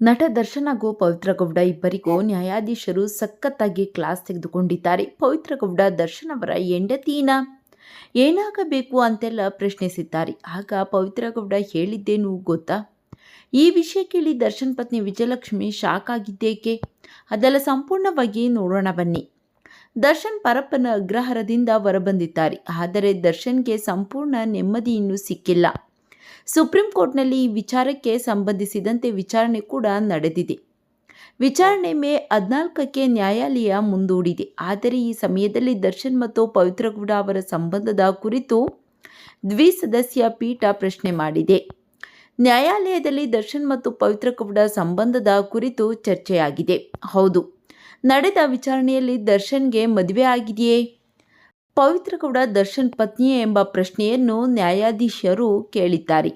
ನಟ ದರ್ಶನಗೂ ಪವಿತ್ರಗೌಡ ಪವಿತ್ರ ಗೌಡ ಇಬ್ಬರಿಗೂ ನ್ಯಾಯಾಧೀಶರು ಸಖತ್ತಾಗಿ ಕ್ಲಾಸ್ ತೆಗೆದುಕೊಂಡಿದ್ದಾರೆ. ಪವಿತ್ರ ಗೌಡ ದರ್ಶನ್ ಅವರ ಹೆಂಡತಿನ ಏನಾಗಬೇಕು ಅಂತೆಲ್ಲ ಪ್ರಶ್ನಿಸಿದ್ದಾರೆ. ಆಗ ಪವಿತ್ರ ಗೌಡ ಹೇಳಿದ್ದೇನು ಗೊತ್ತಾ? ಈ ವಿಷಯ ಕೇಳಿ ದರ್ಶನ್ ಪತ್ನಿ ವಿಜಯಲಕ್ಷ್ಮಿ ಶಾಕ್ ಆಗಿದ್ದೇಕೆ? ಅದೆಲ್ಲ ಸಂಪೂರ್ಣವಾಗಿ ನೋಡೋಣ ಬನ್ನಿ. ದರ್ಶನ್ ಪರಪ್ಪನ ಅಗ್ರಹಾರದಿಂದ ಹೊರಬಂದಿದ್ದಾರೆ. ಆದರೆ ದರ್ಶನ್ಗೆ ಸಂಪೂರ್ಣ ನೆಮ್ಮದಿ ಇನ್ನೂ ಸಿಕ್ಕಿಲ್ಲ. ಸುಪ್ರೀಂ ಕೋರ್ಟ್ನಲ್ಲಿ ಈ ವಿಚಾರಕ್ಕೆ ಸಂಬಂಧಿಸಿದಂತೆ ವಿಚಾರಣೆ ಕೂಡ ನಡೆದಿದೆ. ವಿಚಾರಣೆ ಮೇ ಹದಿನಾಲ್ಕಕ್ಕೆ ನ್ಯಾಯಾಲಯ ಮುಂದೂಡಿದೆ. ಆದರೆ ಈ ಸಮಯದಲ್ಲಿ ದರ್ಶನ್ ಮತ್ತು ಪವಿತ್ರಗೌಡ ಅವರ ಸಂಬಂಧದ ಕುರಿತು ದ್ವಿಸದಸ್ಯ ಪೀಠ ಪ್ರಶ್ನೆ ಮಾಡಿದೆ. ನ್ಯಾಯಾಲಯದಲ್ಲಿ ದರ್ಶನ್ ಮತ್ತು ಪವಿತ್ರಗೌಡ ಸಂಬಂಧದ ಕುರಿತು ಚರ್ಚೆಯಾಗಿದೆ. ಹೌದು, ನಡೆದ ವಿಚಾರಣೆಯಲ್ಲಿ ದರ್ಶನ್ಗೆ ಮದುವೆ ಆಗಿದೆಯೇ? ಪವಿತ್ರಗೌಡ ದರ್ಶನ್ ಪತ್ನಿಯೇ ಎಂಬ ಪ್ರಶ್ನೆಯನ್ನು ನ್ಯಾಯಾಧೀಶರು ಕೇಳಿದ್ದಾರೆ.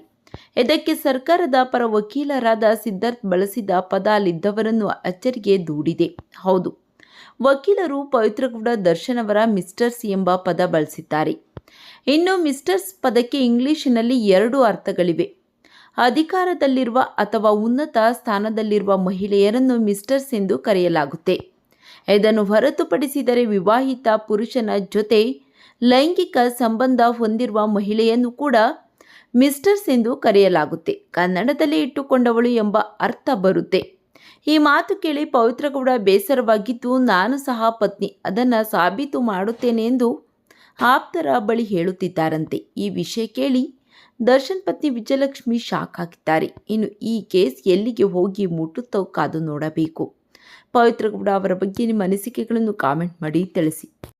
ಇದಕ್ಕೆ ಸರ್ಕಾರದ ಪರ ವಕೀಲರಾದ ಸಿದ್ಧಾರ್ಥ್ ಬಳಸಿದ ಪದ ಅಲ್ಲಿದ್ದವರನ್ನು ಅಚ್ಚರಿಗೆ ದೂಡಿದೆ. ಹೌದು, ವಕೀಲರು ಪವಿತ್ರಗೌಡ ದರ್ಶನ್ ಅವರ ಮಿಸ್ಟರ್ಸ್ ಎಂಬ ಪದ ಬಳಸಿದ್ದಾರೆ. ಇನ್ನು ಮಿಸ್ಟರ್ಸ್ ಪದಕ್ಕೆ ಇಂಗ್ಲಿಷಿನಲ್ಲಿ ಎರಡು ಅರ್ಥಗಳಿವೆ. ಅಧಿಕಾರದಲ್ಲಿರುವ ಅಥವಾ ಉನ್ನತ ಸ್ಥಾನದಲ್ಲಿರುವ ಮಹಿಳೆಯರನ್ನು ಮಿಸ್ಟರ್ಸ್ ಎಂದು ಕರೆಯಲಾಗುತ್ತೆ. ಇದನ್ನು ಹೊರತುಪಡಿಸಿದರೆ ವಿವಾಹಿತ ಪುರುಷನ ಜೊತೆ ಲೈಂಗಿಕ ಸಂಬಂಧ ಹೊಂದಿರುವ ಮಹಿಳೆಯನ್ನು ಕೂಡ ಮಿಸ್ಟರ್ಸ್ ಎಂದು ಕರೆಯಲಾಗುತ್ತೆ. ಕನ್ನಡದಲ್ಲಿ ಇಟ್ಟುಕೊಂಡವಳು ಎಂಬ ಅರ್ಥ ಬರುತ್ತೆ. ಈ ಮಾತು ಕೇಳಿ ಪವಿತ್ರಗೌಡ ಬೇಸರವಾಗಿದ್ದು, ನಾನು ಸಹ ಪತ್ನಿ, ಅದನ್ನು ಸಾಬೀತು ಮಾಡುತ್ತೇನೆ ಎಂದು ಆಪ್ತರ ಬಳಿ ಹೇಳುತ್ತಿದ್ದಾರಂತೆ. ಈ ವಿಷಯ ಕೇಳಿ ದರ್ಶನ್ ಪತ್ನಿ ವಿಜಯಲಕ್ಷ್ಮಿ ಶಾಕ್ ಹಾಕಿದ್ದಾರೆ. ಇನ್ನು ಈ ಕೇಸ್ ಎಲ್ಲಿಗೆ ಹೋಗಿ ಮುಟ್ಟುತ್ತೋ ಕಾದು ನೋಡಬೇಕು. ಪವಿತ್ರಗೌಡ ಅವರ ಬಗ್ಗೆ ನಿಮ್ಮ ಅನಿಸಿಕೆಗಳನ್ನು ಕಾಮೆಂಟ್ ಮಾಡಿ ತಿಳಿಸಿ.